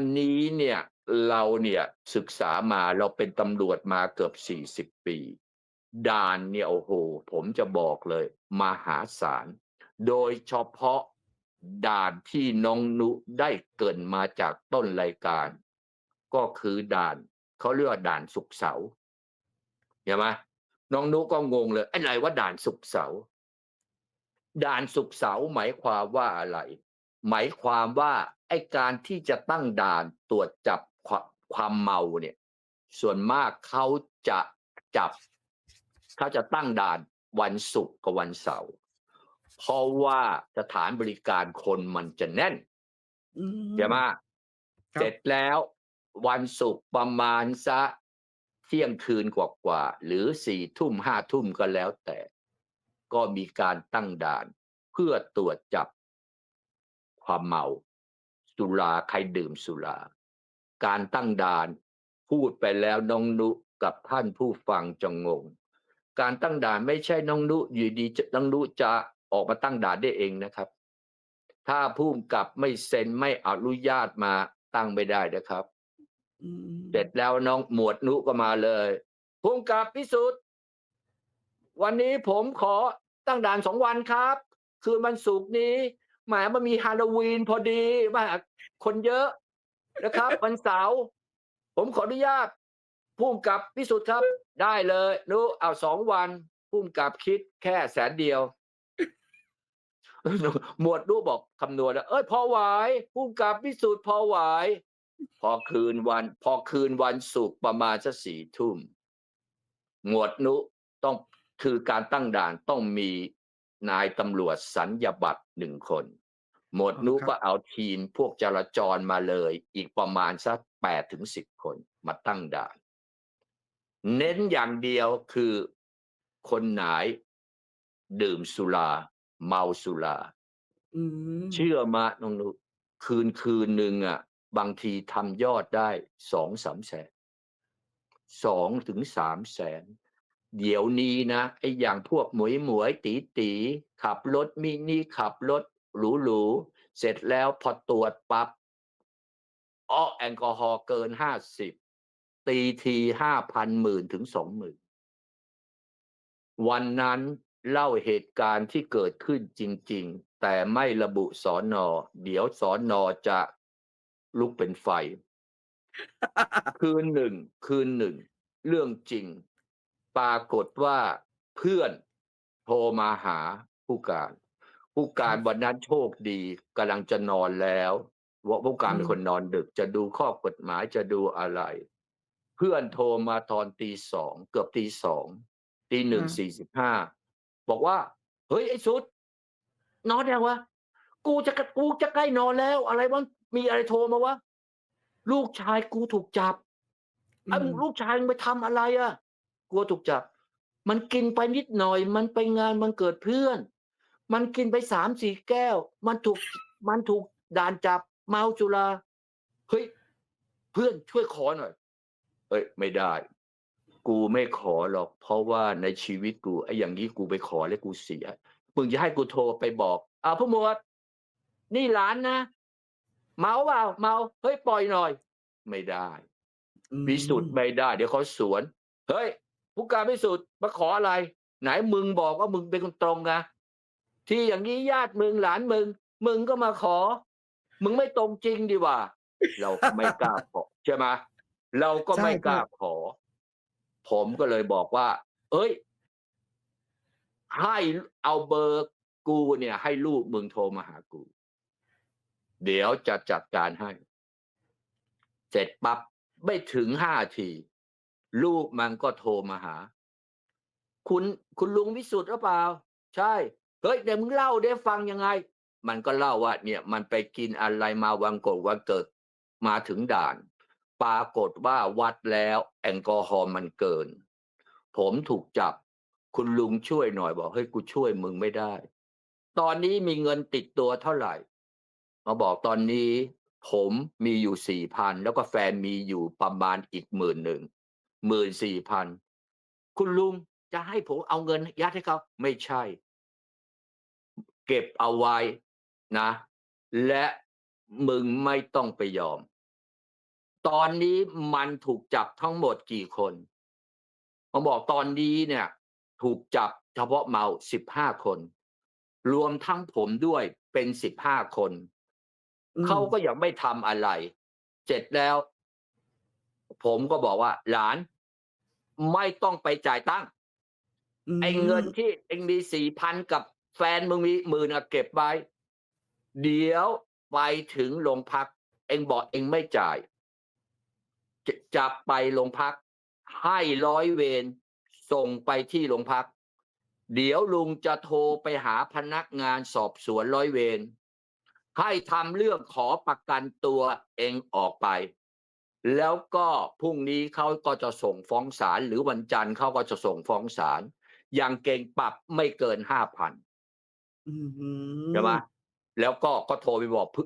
อันนี้เนี่ยเราเนี่ยศึกษามาเราเป็นตำรวจมาเกือบ40ปี ด่านเนี่ยโอ้โห ผมจะบอกเลย มหาศาลโดยเฉพาะด่านที่น้องนุได้เกินมาจากต้นรายการ ก็คือด่านเขาเรียกว่าด่านสุกเสาเห็นไหมน้องนุก็งงเลยไอ้ไรว่าด่านสุกเสาด่านสุกเสาหมายความว่าอะไร หมายความว่า ไอ้การที่จะตั้งด่านตรวจจับความความเมาเนี่ย ส่วนมากเขาจะจับเขาจะตั้งด่านวันศุกร์กับวันเสาร์เพราะว่าสถานบริการคนมันจะแน่นอืมใช่ไหมครับเสร็จแล้ววันศุกร์ประมาณซะเที่ยงคืนกว่าๆหรือสี่ทุ่มห้าทุ่มก็แล้วแต่ ก็มีการตั้งด่าน เพื่อตรวจจับความเมา สุราใครดื่มสุรา การตั้งด่านพูดไปแล้วน้องนุกับท่านผู้ฟังจะงง การตั้งด่านไม่ใช่น้องนุอยู่ดีจะน้องนุจะออกมาตั้งด่านได้เองนะครับ ถ้าผู้กำกับไม่เซ็นไม่อนุญาตมาตั้งไม่ได้นะครับอืมเสร็จแล้วน้องหมวดนุก็มาเลยผู้กำกับพิสุทธิ์วันนี้ผมขอตั้งด่านสองวันครับ คืนวันศุกร์นี้แหมมันมีฮาโลวีนพอดีว่าคนเยอะนะครับวันเสาร์ผมขออนุญาตผู้กำกับพิสุทธิ์ครับ ได้เลยนุเอาสองวันผู้กำกับคิดแค่แสนเดียวหมวดนุบอกคำนวณแล้วเอ้ยพอไหวผู้กำกับพิสุทธิ์พอไหวพอคืนวัน พอคืนวันศุกร์ประมาณสักสี่ทุ่ม หมวดนุต้องคือการตั้งด่านต้องมี นายตำรวจสัญญาบัตรหนึ่งคน หมวดนุก็เอาทีมพวกจราจรมาเลย อีกประมาณสักแปดถึงสิบคนมาตั้งด่าน เน้นอย่างเดียวคือคนไหนดื่มสุรา เมาสุราอืมเชื่อมาน้องนุคืนคืนหนึ่งอะ บางทีทำยอดได้สองสามแสนสองถึงสามแสน เดี๋ยวนี้นะไอ้อย่างพวกหมวยหมวยตีตีขับรถมินิขับรถหรูหรูเสร็จแล้วพอตรวจปับ๊บอ้อแอลกอฮอล์เกินห้าสิบตีทีห้าพันหมื่นถึงสองหมื่นวันนั้นเล่าเหตุการณ์ที่เกิดขึ้นจริง ๆ แต่ไม่ระบุสอนอเดี๋ยวสอนอจะลุกเป็นไฟ คืนหนึ่ง คืนหนึ่ง เรื่องจริง ปรากฏว่าเพื่อนโทรมาหาผู้การ ผู้การวันนั้นโชคดีกำลังจะนอนแล้วว่าผู้การเป็นคนนอนดึกจะดูข้อกฎหมายจะดูอะไร เพื่อนโทรมาตอนตีสองเกือบตีสองตีหนึ่งสี่สิบห้าบอกว่า เฮ้ยไอ้สุด นอนยังวะกูจะกูจะใกล้นอนแล้ว อะไรวะมีอะไรโทรมาวะลูกชายกูถูกจับอืไอ้มลูกชายมึงไปทำอะไรอะ่ะ กลัวถูกจับ มันกินไปนิดหน่อย มันไปงานมันเกิดเพื่อน มันกินไปสามสี่แก้ว มันถูกมันถูกด่านจับ เมาจุราเฮ้ยเพื่อนช่วยขอหน่อยเอ้ยไม่ได้ กูไม่ขอหรอก เพราะว่าในชีวิตกูไอ้อย่างนี้กูไปขอแล้วกูเสียมึงจะให้กูโทรไปบอกอ่าผู้หมวด นี่หลานนะ เมาเปล่าเมาเฮ้ยปล่อยหน่อย ไม่ได้อืมพิสูจน์ไม่ได้ เดี๋ยวเขาสวน เฮ้ย ผู้การพิสูจน์มาขออะไร ไหนมึงบอกว่ามึงเป็นคนตรงนะที่อย่างนี้ญาติมึงหลานมึง มึงก็มาขอ มึงไม่ตรงจริงดีว่า เราก็ไม่กล้าขอใช่ไหมเราก็ไม่กล้าขอ ผมก็เลยบอกว่า เอ้ย ให้เอาเบอร์กูเนี่ย ให้ลูกมึงโทรมาหากู เดี๋ยวจะจัดการให้ เสร็จปั๊บไม่ถึงห้าที ลูกมันก็โทรมาหา คุณคุณลุงวิสุทธ์หรือเปล่า ใช่ เฮ้ยเดี๋ยวมึงเล่าได้ฟังยังไง มันก็เล่าว่า เนี่ย มันไปกินอะไรมาวันกดวันเกิด มาถึงด่าน ปรากฏว่าวัดแล้ว แอลกอฮอล์มันเกิน ผมถูกจับ คุณลุงช่วยหน่อยบอกเฮ้ยกูช่วยมึงไม่ได้ ตอนนี้มีเงินติดตัวเท่าไหร่ มาบอกตอนนี้ผมมีอยู่สี่พันแล้วก็แฟนมีอยู่ประมาณอีกหมื่นหนึ่ง หมื่นสี่พันคุณลุงจะให้ผมเอาเงินยัดให้เขาไม่ใช่ เก็บเอาไว้นะ และมึงไม่ต้องไปยอม ตอนนี้มันถูกจับทั้งหมดกี่คนผมบอกตอนนี้เนี่ย ถูกจับเฉพาะเมาสิบห้าคน รวมทั้งผมด้วยเป็นสิบห้าคนอืมเขาก็ยังไม่ทำอะไร เสร็จแล้ว ผมก็บอกว่า หลาน ไม่ต้องไปจ่ายตั้งค์มไอ้เงินที่เองมีสี่พันกับแฟนมึงมีหมื่นอะเก็บไว้ เดี๋ยวไปถึงโรงพัก เองบอกเองไม่จ่าย จะจับไปโรงพัก ให้ร้อยเวรส่งไปที่โรงพัก เดี๋ยวลุงจะโทรไปหาพนักงานสอบสวนร้อยเวรให้ทำเรื่องขอประกันตัวเองออกไป แล้วก็พรุ่งนี้เขาก็จะส่งฟ้องศาลหรือวันจันทร์เขาก็จะส่งฟ้องศาลอย่างเก่งปรับไม่เกินห้าพันอืมใช่ไหมแล้วก็ก็โทรไปบอกพึ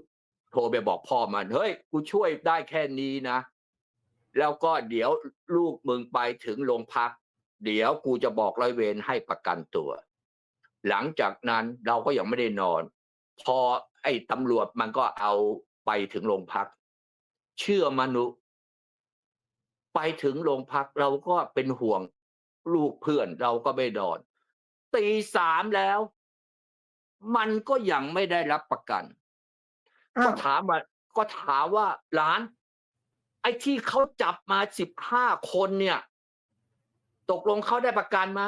โทรไปบอกพ่อมันเฮ้ยกูช่วยได้แค่นี้นะ แล้วก็เดี๋ยวลูกมึงไปถึงโรงพัก เดี๋ยวกูจะบอกร้อยเวรให้ประกันตัว หลังจากนั้นเราก็ยังไม่ได้นอน พอไอ้ตำรวจมันก็เอาไปถึงโรงพัก เชื่อมนุษย์ ไปถึงโรงพักเราก็เป็นห่วงลูกเพื่อนเราก็ไม่นอนตีสามแล้ว มันก็ยังไม่ได้รับประกันอ้าก็วถามว่าก็ถามว่าหลาน ไอ้ที่เขาจับมาสิบห้าคนเนี่ย ตกลงเขาได้ประกันมา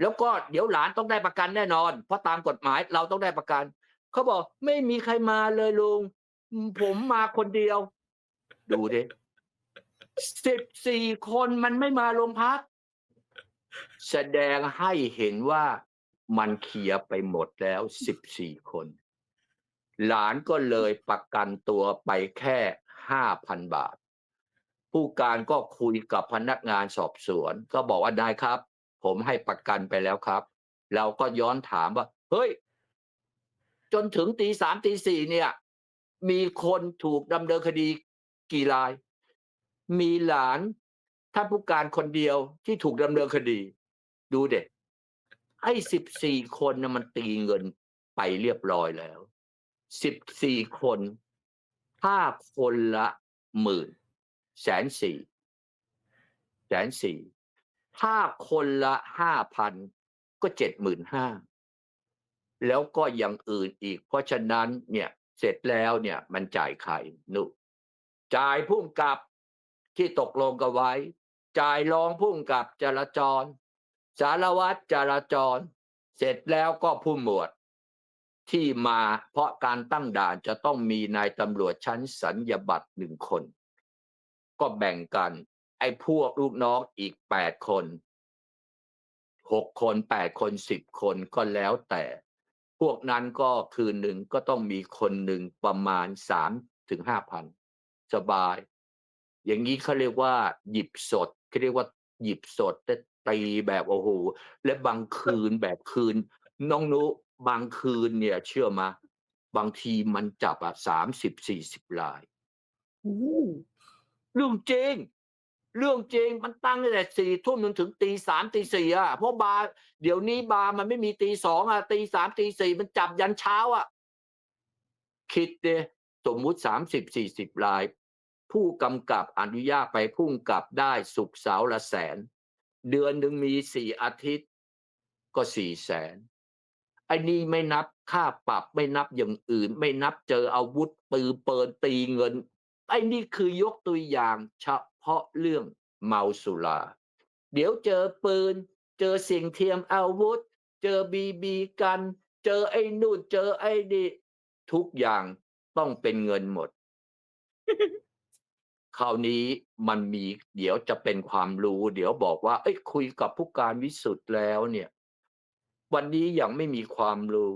แล้วก็เดี๋ยวหลานต้องได้ประกันแน่นอน เพราะตามกฎหมายเราต้องได้ประกัน เขาบอกไม่มีใครมาเลยลุงอืมผมมาคนเดียว ดูดิ สิบสี่คนมันไม่มาโรงพัก แสดงให้เห็นว่ามันเคลียร์ไปหมดแล้วสิบสี่คน หลานก็เลยประกันตัวไปแค่ห้าพันบาท ผู้การก็คุยกับพนักงานสอบสวน ก็บอกว่าได้ครับ ผมให้ประกันไปแล้วครับ เราก็ย้อนถามว่า เฮ้ย จนถึงตีสามตีสี่เนี่ย มีคนถูกดำเนินคดีกี่ราย มีหลานท่านผู้การคนเดียวที่ถูกดำเนินคดี ดูเด็กไอ้สิบสี่คนนะมันตีเงินไปเรียบร้อยแล้วสิบสี่คนถ้าคนละหมื่นแสนสี่แสนสี่ถ้าคนละห้าพันก็เจ็ดหมื่นห้าแล้วก็อย่างอื่นอีก เพราะฉะนั้นเนี่ยเสร็จแล้วเนี่ยมันจ่ายใครนุจ่ายพุ่มกับ ที่ตกลงกันไว้ จ่ายรองพุ่มกับจราจร สารวัตรจราจร เสร็จแล้วก็ผู้หมวด ที่มาเพราะการตั้งด่านจะต้องมีนายตำรวจชั้นสัญญาบัตรหนึ่งคน ก็แบ่งกัน ไอ้พวกลูกน้องอีกแปดคนหกคนแปดคนสิบคนก็แล้วแต่ พวกนั้นก็คืนหนึ่งก็ต้องมีคนหนึ่งประมาณสามถึงห้าพันสบาย อย่างนี้เขาเรียกว่าหยิบสดเขาเรียกว่าหยิบสดแต่ตีแบบโอ้โหและบางคืนแบบคืน น้องนุบางคืนเนี่ย เชื่อมาบางทีมันจับอะสามสิบสี่สิบลายโอ้เรื่องจริง เรื่องจริงมันตั้งตั้งแต่สี่ทุ่มจนถึงตีสามตีสี่อะเพราะบาร์เดี๋ยวนี้บาร์มันไม่มีตีสองอะตีสามตีสี่มันจับยันเช้าอะ คิดเดสมมุติสามสิบสี่สิบลาย ผู้กำกับอนุญาตไปพุ่งกับได้สุกเสาร์ละแสน เดือนหนึ่งมีสี่อาทิตย์ ก็สี่แสนไอ้นี่ไม่นับค่าปรับไม่นับอย่างอื่น ไม่นับเจออาวุธปืนเปิดตีเงินไอ้นี่คือยกตัวอย่างเฉพาะเรื่องเมาสุรา เดี๋ยวเจอปืน เจอสิ่งเทียมอาวุธ เจอบีบีกัน เจอไอ้นู่นเจอไอ้นี่ทุกอย่างต้องเป็นเงินหมด คราวนี้มันมีเดี๋ยวจะเป็นความรู้ เดี๋ยวบอกว่า เอ้ยคุยกับผู้การวิสุทธ์แล้วเนี่ย วันนี้ยังไม่มีความรู้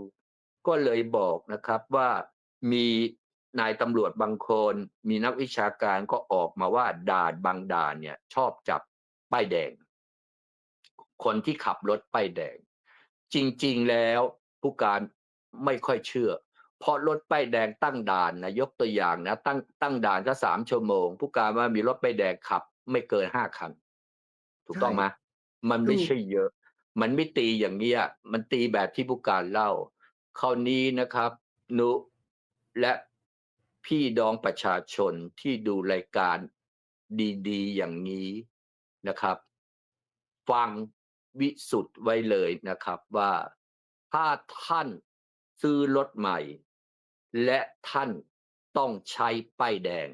ก็เลยบอกนะครับว่ามีนายตำรวจบางคน มีนักวิชาการก็ออกมาว่าด่านบางด่านเนี่ย ชอบจับป้ายแดง คนที่ขับรถป้ายแดง จริง ๆแล้วผู้การไม่ค่อยเชื่อ เพราะรถป้ายแดงตั้งด่านนะยกตัวอย่างนะ ตั้งตั้งด่านก็สามชั่วโมง ผู้การว่ามีรถป้ายแดงขับ ไม่เกินห้าคัน ถูกต้องไหมมันไม่ใช่เยอะ มันไม่ตีอย่างเงี้ย มันตีแบบที่ผู้การเล่าคราวนี้นะครับ นุและพี่น้องประชาชนที่ดูรายการดีๆ อย่างนี้นะครับ ฟังวิสุทธ์ไว้เลยนะครับว่าถ้าท่านซื้อรถใหม่ และท่านต้องใช้ป้ายแดง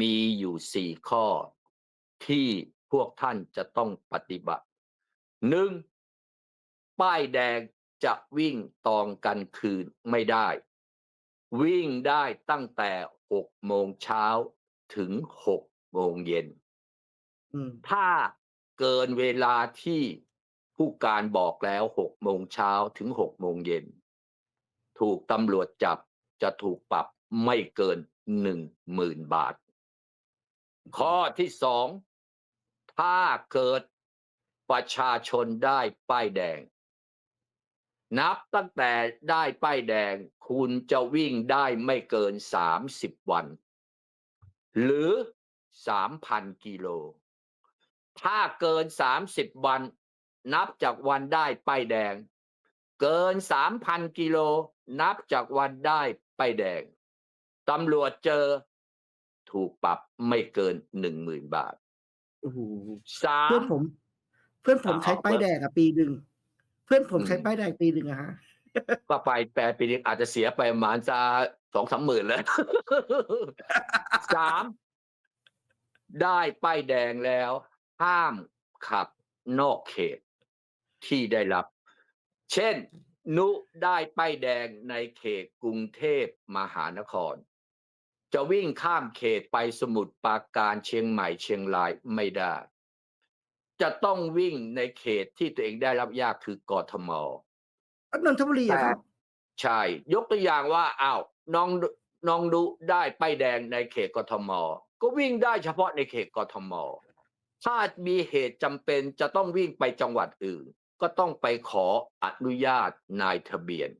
มีอยู่สี่ข้อ ที่พวกท่านจะต้องปฏิบัติหนึ่งป้ายแดงจะวิ่งตอนกลางคืนไม่ได้ วิ่งได้ตั้งแต่หกโมงเช้าถึงหกโมงเย็นอืมถ้าเกินเวลาที่ผู้การบอกแล้วหกโมงเช้าถึงหกโมงเย็น ถูกตำรวจจับจะถูกปรับไม่เกินหนึ่งหมื่นบาท ข้อที่สองถ้าเกิดประชาชนได้ป้ายแดง นับตั้งแต่ได้ป้ายแดง คุณจะวิ่งได้ไม่เกินสามสิบวัน หรือสามพันกิโล ถ้าเกินสามสิบวัน นับจากวันได้ป้ายแดง เกินสามพันกิโล นับจากวันได้ป้ายแดง ตำรวจเจอ ถูกปรับไม่เกินหนึ่งหมื่นบาทโอ้โหสาเพื่อมนผม เพื่อนผมอ่าใช้เอาป้ายเพื่อนแดงอะปีหนึ่ง เพื่อนผมใช้อืมป้ายแดงปีหนึ่งอะฮะก็ไปแปลปีนี้อาจจะเสียไปประมาณจะสองสามหมื่นแล้วสามได้ป้ายแดงแล้ว ห้ามขับนอกเขตที่ได้รับ เช่น นุได้ป้ายแดงในเขตกรุงเทพมหานคร จะวิ่งข้ามเขตไปสมุทรปราการเชียงใหม่เชียงรายไม่ได้ จะต้องวิ่งในเขตที่ตัวเองได้รับยากคือกทมนนทบุรีอะครับใช่ ยกตัวอย่างว่าอ้าวน้องดุน้องดุได้ป้ายแดงในเขตกทม ก็วิ่งได้เฉพาะในเขตกทม ถ้ามีเหตุจำเป็นจะต้องวิ่งไปจังหวัดอื่น ก็ต้องไปขออนุญาตนายทะเบียน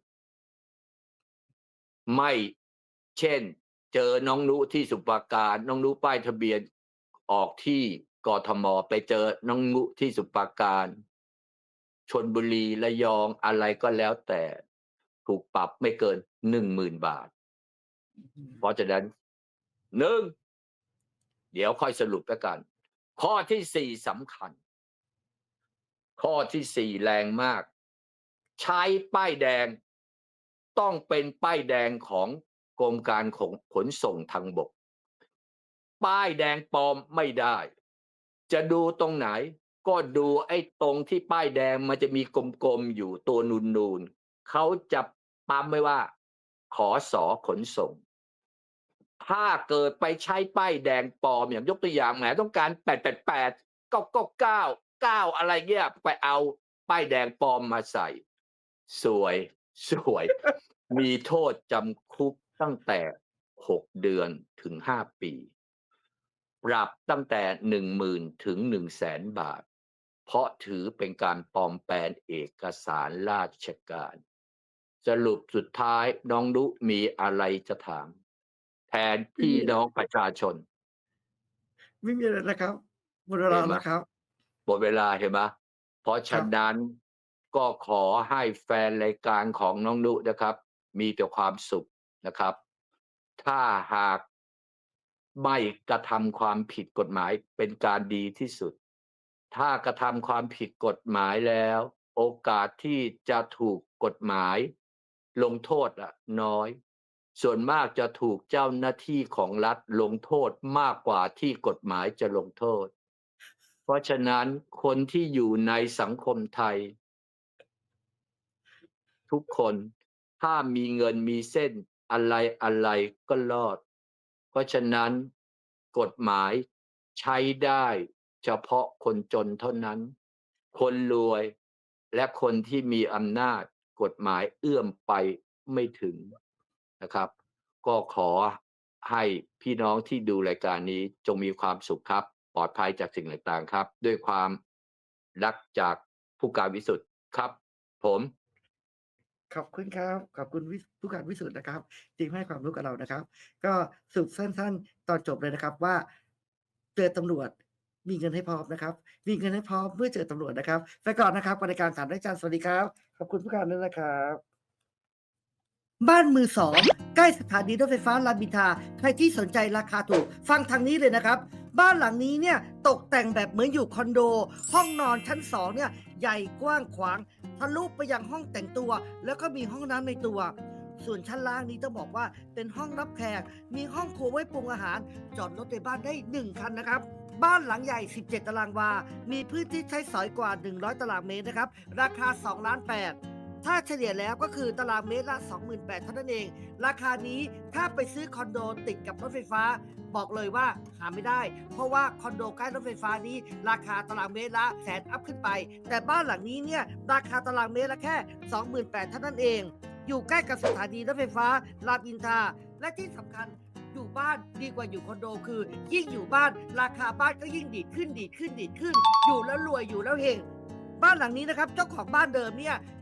ไม่เช่น เจอน้องนุที่สุปราการน้องนุป้ายทะเบียนออกที่กทมไปเจอน้องนุที่สุปราการชนบุรีระยองอะไรก็แล้วแต่ถูกปรับไม่เกินหนึ่งหมื่นบาท เพราะฉะนั้นหนึ่งเดี๋ยวค่อยสรุปแล้วกัน ข้อที่สี่สำคัญ ข้อที่สี่แรงมาก ใช้ป้ายแดง ต้องเป็นป้ายแดงของกรมการขนขนส่งทางบก ป้ายแดงปลอมไม่ได้ จะดูตรงไหน ก็ดูไอ้ตรงที่ป้ายแดงมันจะมีกลมๆอยู่ตัวนูนๆเขาจะปั๊มไว้ว่า ขอสอขนส่ง ถ้าเกิดไปใช้ป้ายแดงปลอมอย่างยกตัวอย่างแหมต้องการแปดแปดแปดเก้าเก้าเก้า เก้าอะไรเงี้ยไปเอาป้ายแดงปลอมมาใส่ สวยสวย มีโทษจำคุกตั้งแต่หกเดือนถึงห้าปี ปรับตั้งแต่หนึ่งหมื่นถึงหนึ่งแสนบาท เพราะถือเป็นการปลอมแปลงเอกสารราชการ สรุปสุดท้ายน้องดุมีอะไรจะถาม แทนพี่น้องประชาชน ไม่มีอะไรนะครับหมดเวลาเห็นไหมแล้วครับ หมดเวลาเห็นไหมเพราะฉะนั้นก็ขอให้แฟนรายการของน้องนุนะครับ มีแต่ความสุขนะครับ ถ้าหากไม่กระทำความผิดกฎหมายเป็นการดีที่สุด ถ้ากระทำความผิดกฎหมายแล้ว โอกาสที่จะถูกกฎหมาย ลงโทษอะน้อย ส่วนมากจะถูกเจ้าหน้าที่ของรัฐลงโทษมากกว่าที่กฎหมายจะลงโทษ เพราะฉะนั้นคนที่อยู่ในสังคมไทย ทุกคนถ้ามีเงินมีเส้นอะไรอะไรก็รอด เพราะฉะนั้นกฎหมายใช้ได้เฉพาะคนจนเท่านั้น คนรวยและคนที่มีอำนาจกฎหมายเอื้อมไปไม่ถึงนะครับ ก็ขอให้พี่น้องที่ดูรายการนี้จงมีความสุขครับ ปลอดภัยจากสิ่งต่างๆครับ ด้วยความรักจากผู้การวิสุทธ์ครับ ผมขอบคุณครับ ขอบคุณวิผู้การวิสุทธ์นะครับที่ให้ความรู้กับเรานะครับ ก็สรุปสั้นๆ ตอนจบเลยนะครับว่าเจอตำรวจมีเงินให้พร้อมนะครับ มีเงินให้พร้อมเมื่อเจอตำรวจนะครับ ไปก่อนนะครับรายการถามได้จานสวัสดีครับ ขอบคุณผู้การด้วยนะครับ บ้านมือสองใกล้สถานีรถไฟฟ้ารามอินทราใครที่สนใจราคาถูก ฟังทางนี้เลยนะครับ บ้านหลังนี้เนี่ยตกแต่งแบบเหมือนอยู่คอนโด ห้องนอนชั้นสองเนี่ยใหญ่กว้างขวางทะลุไปยังห้องแต่งตัว แล้วก็มีห้องน้ำในตัว ส่วนชั้นล่างนี้ต้องบอกว่าเป็นห้องรับแขกมีห้องครัวไว้ปรุงอาหาร จอดรถในบ้านได้ 1 คันนะครับบ้านหลังใหญ่ 17 ตารางวา มีพื้นที่ใช้สอยกว่า 100 ตารางเมตรนะครับ ราคา 2 ล้าน 8 ถ้าเฉลี่ยแล้วก็คือตารางเมตรละ 28,000เท่านั้นเอง ราคานี้ถ้าไปซื้อคอนโดติดกับรถไฟฟ้า บอกเลยว่าหาไม่ได้ เพราะว่าคอนโดใกล้รถไฟฟ้านี้ ราคาตารางเมตรละแสนอัพขึ้นไป แต่บ้านหลังนี้เนี่ยราคาตารางเมตรละแค่ 28,000เท่านั้นเอง อยู่ใกล้กับสถานีรถไฟฟ้ารามอินทาและที่สำคัญอยู่บ้านดีกว่าอยู่คอนโดคือ ยิ่งอยู่บ้านราคาบ้านก็ยิ่งดีขึ้นดีขึ้นดีขึ้น อยู่แล้วรวยอยู่แล้วเฮงบ้านหลังนี้นะครับเจ้าของบ้านเดิมเนี่ย